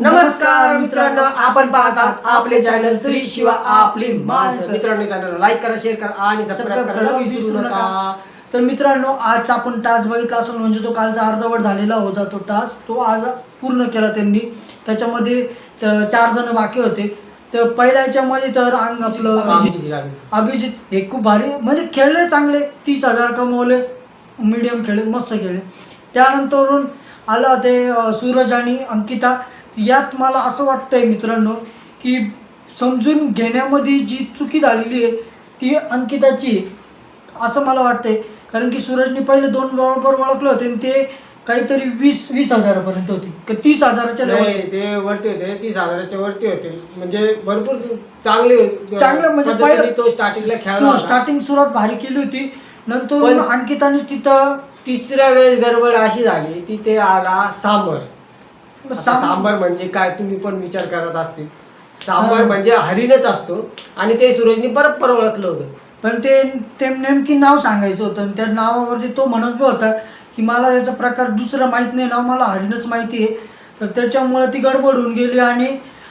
नमस्कार मित्रांनो आपण पाहतात आपले चॅनल श्री शिवा आपली माणसं. मित्रांनो चॅनल लाईक करा शेअर करा आणि सबस्क्राईब करायला विसरू नका. तर मित्रांनो आज आपण टास्क बघितला असेल म्हणजे तो कालचा अर्धवट झालेला होता तो टास्क तो आज पूर्ण केला त्यांनी. त्याच्यामध्ये चार जण बाकी होते. तर पहिल्या याच्यामध्ये तर अंग आपलं अभिजित अभिजित. हे खूप भारी. म्हणजे खेळले चांगले. तीस हजार कमवले. मीडियम खेळले मस्त खेळले. त्यानंतरून आलं ते सूरज आणि अंकिता. यात मला असं वाटतंय मित्रांनो की समजून घेण्यामध्ये जी चुकी झालेली आहे ती अंकिताची. असं मला वाटतंय. कारण की सूरजने पहिले दोन बरोबर ओळखले होते आणि ते काहीतरी वीस वीस हजारापर्यंत होती. का तीस हजाराच्या नाही ते वरती होते तीस हजाराच्या वरती होते. म्हणजे भरपूर चांगले चांगलं म्हणजे पद्धतीने पहिलं- तो स्टार्टिंगला खेळला होता. स्टार्टिंग सुरुवात भारी केली होती. नंतर पण- अंकिताने तिथं तिसऱ्या वेळेस गडबड अशी झाली तिथे आला सांबर आता सांबर म्हणजे काय तुम्ही पण विचार करत असतील. सांबर. म्हणजे हरिणच असतो आणि ते सूरजनी बरोबर ओळखलं होतं. पण ते ते नेमकी नाव सांगायचं होतं आणि त्या नावावरती तो म्हणत बी होता की मला याचा प्रकार दुसरं माहीत नाही नाव मला हरिणच माहिती आहे. तर त्याच्यामुळे ती गडबड होऊन गेली आणि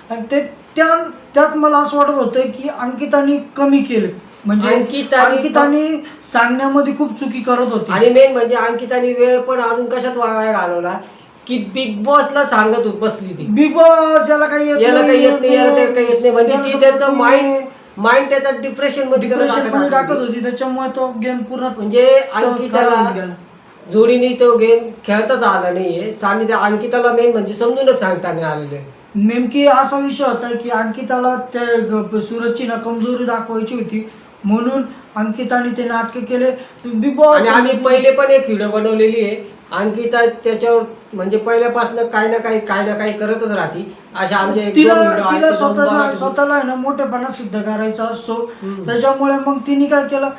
आणि ते त्या त्यात मला असं वाटत होतं की अंकिताने कमी केलं. म्हणजे अंकिताने- अंकिताने सांगण्यामध्ये खूप चुकी करत होती. आणि मेन म्हणजे अंकिताने वेळ पण अजून कशात वाया घालवला? की बिग बॉसला सांगत होत बसली ती. बिग बॉस याला काही येत याला काही येत नाही याला ते काही येत नाही. म्हणजे ती त्याला त्याचं माइंड. माइंड त्याचा डिप्रेशनमध्ये डिप्रेशनमध्ये टाकत होती. त्याच्यामुळे तो गेम पूर्ण म्हणजे तो खराब अंकिताला होऊन गेला. जोडीने तो गेम खेळताच आला नाहीये. आणि त्या अंकिताला मेन म्हणजे समजूनच सांगता नाही आलेले. नेमकी असा विषय होता की अंकिताला त्या सूरजची ना कमजोरी दाखवायची होती. म्हणून अंकिताने ते नाटक केले. बिग बॉस आणि आम्ही पहिले पण एक व्हिडिओ बनवलेली आहे. अंकिता त्याच्यावर म्हणजे पहिल्यापासून काही ना काही काही ना काही करतच राहते अशा आमचे एक तिला दोन बघा स्वतःला तुम्ही. स्वतःला आहे ना मोठेपणा सिद्ध करायचा असतो हम्म. त्याच्यामुळे मग तिने काय केलं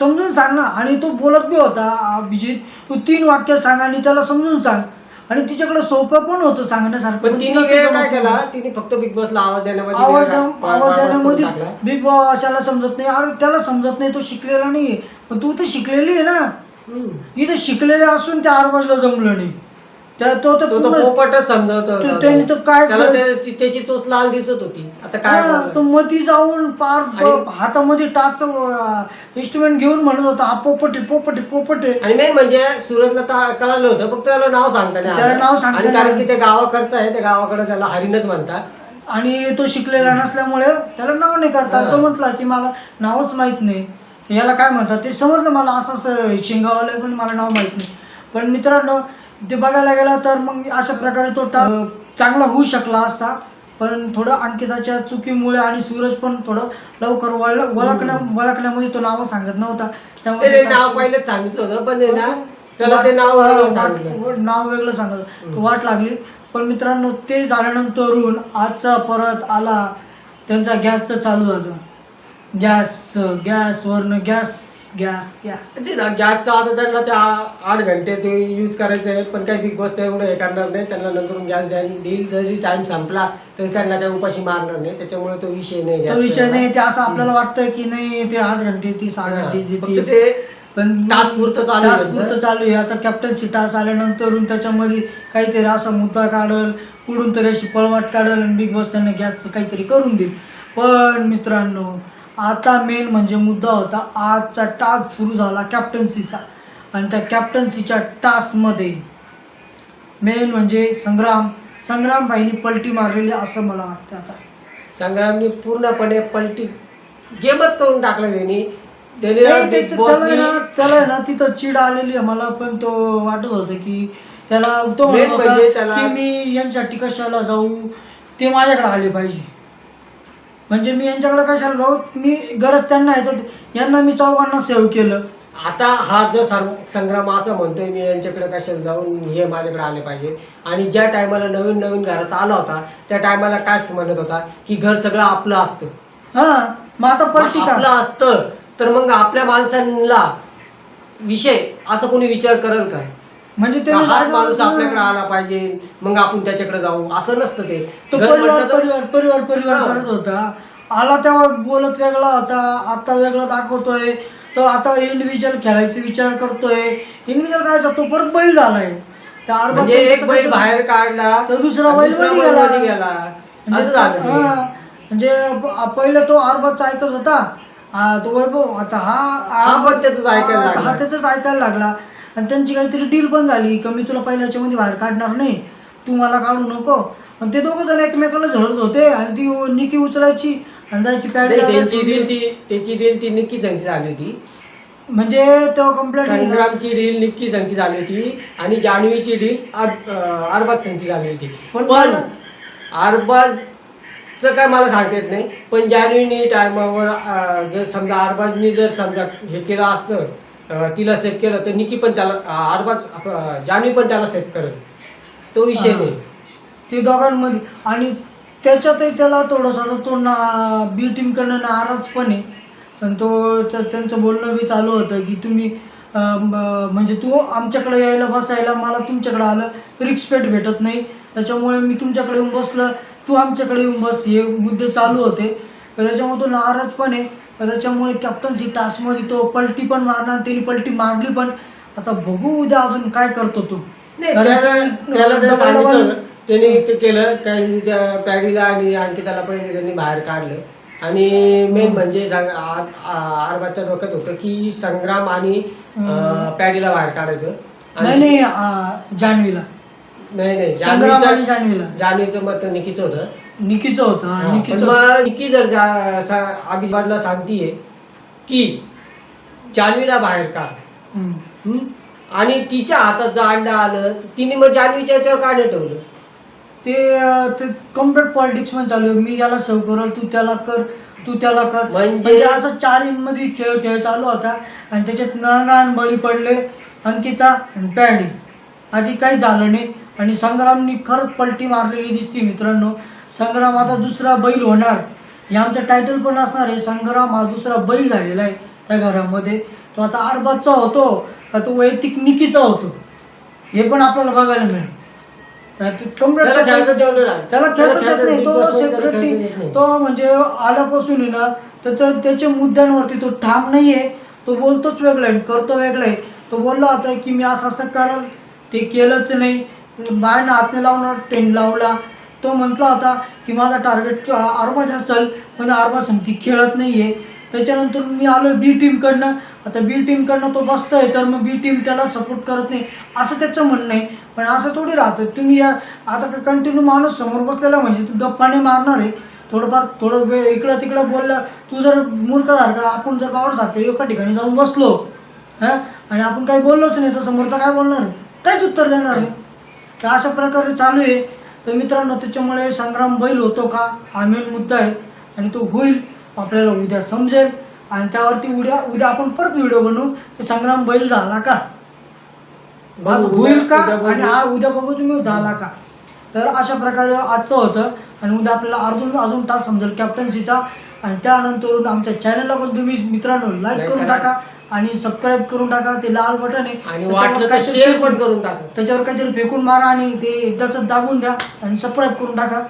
समजून सांग ना आणि तो बोलत बी होता अभिजित तू तीन वाक्य सांग आणि त्याला समजून सांग आणि तिच्याकडे सोपं पण होतं सांगण्यासारखं पण पण तिने तिला वेळ त्याचं काय केला नाही. तिने फक्त बिग बॉसला आवाज देण्यामध्ये आवाज वेळ आवाज देण्यामध्ये टाकला. बिग बॉसाला समजत नाही अरे त्याला समजत नाही तो शिकलेला नाही पण तू तर शिकलेली आहे ना. इथे शिकलेले असून त्या आरबाजला जमलं नाही त्या तो तर तो तो पूर्ण- पोपटच समजवत होता तो- त्याने तो. तर काय त्याला केलं? ते- ती- त्याची तोच लाल दिसत होती आता काय हा, बोलणार? तो मधी जाऊन पार हातामध्ये टाच इंस्ट्रुमेंट घेऊन म्हणत होता हा पोपटे पोपटे पोपटे आणि मेन म्हणजे सूरजला ता- कळालं होतं फक्त त्याला नाव सांगता नाही त्याला आलं. नाव सांगता आणि नाही कारण. की ते गावाकडचं आहे त्या गावाकडे त्याला हरिणच म्हणतात आणि तो शिकलेला नसल्यामुळे त्याला नाव नाही करता. तो म्हटला की मला नावच माहीत नाही याला काय म्हणतात ते समजलं मला असं असं शिंगावाला पण मला नाव माहीत नाही. पण मित्रांनो ते बघायला गेलं तर मग अशा प्रकारे तो टा चांगला होऊ शकला असता. पण थोडं अंकिताच्या चुकीमुळे आणि सूरज पण थोडं लवकर वळ वळखण्या वळखण्यामध्ये तो नाव सांगत नव्हता. त्यामुळे नाव पहिलेच सांगितलं होतं पण ते ना त्याला ते नाव वाट- नाव वेगळं सांगत वाट लागली. पण मित्रांनो ते झाल्यानंतरून आजचा परत आला त्यांचा गॅसचं चालू झालं. गॅस गॅसवरनं गॅस गॅस गॅस. ते गॅसचं आता त्यांना ते आठ घंटे ते यूज करायचे आहे पण काही बिग बॉस एवढं हे करणार नाही. त्यांना नंतरून गॅस देईल. जरी टाइम संपला तरी त्यांना काही उपाशी मारणार नाही. त्याच्यामुळे तो विषय नाही तो. विषय नाही. ते असं आपल्याला वाटतं की नाही ते आठ घंटे ती सहा घंटे ते पण पुरतं चालू त्यांचं. चालू आहे. आता कॅप्टन्सी टास आल्यानंतर त्याच्यामध्ये काहीतरी असा मुद्दा काढल कुठून तरी अशी पळवाट काढल आणि बिग बॉस त्यांना गॅसचं काहीतरी करून देईल. पण मित्रांनो आता मेन म्हणजे मुद्दा होता आजचा टास्क सुरू झाला कॅप्टन्सीचा आणि त्या कॅप्टन्सीच्या टास्कमध्ये मेन म्हणजे संग्राम संग्राम भाईनी पलटी मारलेली असं मला वाटतं आता. संग्रामने पूर्णपणे पलटी गेमच करून टाकलं त्यांनी. त्याने ना नाही, ते- बिग ते- त्याला आहे ना त्याला आहे ना तिथं चिड आलेली आहे. मला पण तो वाटत होतं की त्याला तो म्हणत Main होता म्हणजे त्याला- की मी यांच्यासाठी कशाला जाऊ? ते माझ्याकडे आले पाहिजे. म्हणजे मी यांच्याकडे कशाला जाऊ? मी गरज त्यांना आहे. तर यांना मी चौघांना सेव्ह केलं. आता हा जो सर्व संग्राम असं म्हणतोय मी यांच्याकडे कशाला जाऊन हे माझ्याकडे आले पाहिजे? आणि ज्या टायमाला नवीन नवीन घरात आला होता त्या टायमाला काय म्हणत होता की घर सगळं आपलं असतं. हा मग आता का? आपलं असतं. तर मग आपल्या माणसांना विषय असं कोणी विचार करेल काय? म्हणजे ते हाच माणूस आपल्याकडे आला पाहिजे मग आपण त्याच्याकडे जाऊ असं नसतं ते तो घर परिवार म्हटलं तर- परिवार परिवार परिवार हा. करत होता आला तेव्हा बोलत वेगळा होता आता वेगळं दाखवतोय तो आता इंडिव्हिज्युअल खेळायचा विचार करतोय इंडिव्हिज्युअल काय तो परत बैल झालाय त्या म्हणजे एक बैल बाहेर काढला तर दुसरा आणि बैल दुसरा मध्ये बैल गेला. मध्ये गेला म्हणजे असं झालं ते. हा. म्हणजे प- पहिलं तो आरबाचा ऐकत होता हा, तो वैभव आता हा हा पण त्याचंच ऐकायला हा, लागला. हा त्याच ऐकायला लागला आणि त्यांची काहीतरी डील पण झाली का मी तुला पहिल्याच्या मध्ये बाहेर काढणार नाही. तू मला काढू नको. आणि ते दोघं जण एकमेकाला झळत होते आणि ती निकी उचलायची आणि जायची पॅड नाही त्यांची डील ती त्याची डील ती निक्की संगती झाली होती. म्हणजे तेव्हा कंप्लेंट संग्रामची डील निक्की संगती झाली होती. आणि जान्हवीची डील अरबाज संगती झाली होती. पण पण मला- अरबाजचं काय मला सांगता येत नाही. पण जान्हवीने टायमावर जर समजा अरबाजनी जर समजा हे केलं असतं तिला सेट केलं तर निकी पण त्याला अरबाज अं, जान्हवी पण त्याला सेट करेल. तो विषय. नाही. ते दोघांमध्ये आणि त्याच्यातही त्याला थोडंसं तो ना बी टीमकडनं नाराज पण आहे. आणि तो त्या- त्यांचं बोलणं बी चालू होतं की तुम्ही म्हणजे तू आमच्याकडे यायला बसायला मला तुमच्याकडे आलं रिक्सपेक्ट भेटत नाही. त्याच्यामुळे मी तुमच्याकडे येऊन बसलं तू आमच्याकडे येऊन बस हे मुद्दे चालू होते. त्याच्यामुळे तो नाराज पण आहे. त्याच्यामुळे कॅप्टन्सी टास्कमध्ये तो पलटी पण मारणार त्यांनी पलटी मारली पण. आता बघू उद्या अजून काय करतो तो. नाही त्याला त्याला जर सांगितलं त्यांनी ते केलं त्यांनी त्या पॅडीला आणि अंकिताला पहिले त्यांनी बाहेर काढलं. आणि मेन म्हणजे सांग आरबाच्या डोक्यात होतं की संग्राम आणि पॅडीला बाहेर काढायचं. नाही नाही जान्हवीला. नाही नाही. संग्राम आणि जान्हवीचं जान्हवीला. जान्हवीचं मत निकीच होतं. निकीचं होतं हा, हा, पण निकीचं मग निकी जर जा- सा- सांगतीये की जान्हवीला बाहेर काढ. हम्म. हं? आणि तिच्या हातात जर अंडा आलं तर तिने मग जान्हवीच्या याच्यावर का नाही ठेवलं. ते अं, ते कंप्लीट पॉलिटिक्स पण चालू आहे. मी याला सेव्ह करल तू त्याला कर तू त्याला कर. म्हणजे- म्हणजे असं चारमध्ये खेळ खेळ चालू होता. आणि त्याच्यात नागान बळी पडले अंकिता आणि पॅडी. आधी काही झालं नाही. आणि संग्रामनी खरंच पलटी मारलेली दिसते मित्रांनो. संग्राम आता दुसरा बैल होणार. हे आमचं टायटल पण असणार आहे. संग्राम हा दुसरा बैल झालेला आहे त्या घरामध्ये. तो आता अरबाजचा होतो. का तो वैयक्तिक निकीचा होतो. हे पण आपल्याला बघायला मिळेल. त्याला खेळताच येत नाही. तो म्हणजे आल्यापासून आहे ना त्याचं त्याच्या मुद्द्यांवरती तो ठाम नाही आहे तो बोलतोच वेगळं आहे करतो वेगळं आहे. तो बोलला होता की मी असं असं करल. ते केलंच नाही. बाय हातने लावणार टेन लावला. तो म्हटला होता की माझा टार्गेट आरबाज असेल पण आरबाज ती खेळत नाही आहे त्याच्यानंतर मी आलो बी टीमकडनं आता बी टीमकडनं तो बसतोय तर मग बी टीम त्याला सपोर्ट करत नाही. असं त्याचं म्हणणं आहे. पण असं थोडी राहतं. तुम्ही या आता कंटिन्यू माणूस समोर बसलेला म्हणजे तू गप्पाने मारणार आहे. थोडंफार थोडं वेळ इकडं तिकडं बोललं तू जर मूर्ख सारखा आपण जर बावड सारखं एका ठिकाणी जाऊन बसलो हां? आणि आपण काही बोललोच नाही तर समोरचा काय बोलणार? आहे काहीच उत्तर देणार नाही. तर अशा प्रकारे चालू आहे. तर मित्रांनो त्याच्यामुळे संग्राम बैल होतो का? हा मेन मुद्दा आहे. आणि तो होईल आपल्याला उद्या समजेल. आणि त्यावरती उद्या उद्या आपण परत व्हिडिओ बनवू. की संग्राम बैल झाला का? आज उद्या- होईल का. आणि हा उद्या बघू तुम्ही झाला का? तर अशा प्रकारे आजचं होतं. आणि उद्या आपल्याला अर्धून अजून तास समजेल कॅप्टन्सीचा आणि त्यानंतर आमच्या चॅनलला पण तुम्ही मित्रांनो लाईक करून करा. टाका. आणि सबस्क्राईब करून टाका ते लाल बटन आहे. आणि त्याच्यावर वाटलं तर काहीतरी शेअर पण करून टाका. त्याच्यावर काहीतरी फेकून मारा आणि ते एकदाच दाबून द्या आणि सबस्क्राईब करून टाका.